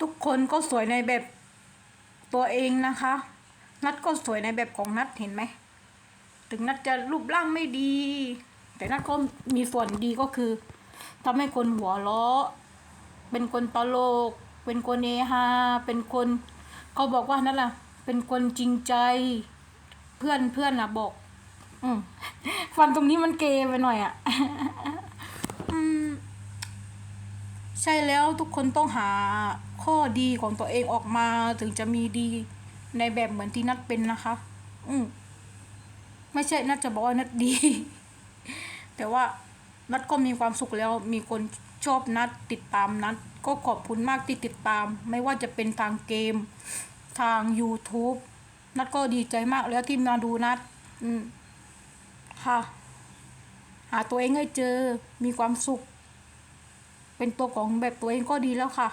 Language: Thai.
ทุกคนก็สวยในแบบตัวเองนะคะ นัดก็สวยในแบบของนัดเห็นไหม ถึงนัดจะรูปร่างไม่ดี แต่นัดก็มีส่วนดีก็คือทำให้คนหัวเราะ เป็นคนตลก เป็นคนเฮฮา เป็นคนเขาบอกว่านั่นแหละเป็นคนจริงใจ เพื่อนเพื่อนนะบอก อืมฟันตรงนี้มันเกยไปหน่อยอะ่ะ ใช่แล้วทุกคนต้องหาข้อดีของตัวเองออกมาถึงจะมีดีในแบบเหมือนที่นัดเป็นนะคะ อืมไม่ใช่นัดจะบอกว่านัดดี แต่ว่านัดก็มีความสุขแล้วมีคนชอบนัดติดตามนัดก็ขอบคุณมากที่ติดตาม ไม่ว่าจะเป็นทางเกม ทาง YouTube นัดก็ดีใจมากแล้วที่มาดูนัด อืมค่ะ หาตัวเองให้เจอมีความสุข เป็นตัวของแบบตัวเองก็ดีแล้วค่ะ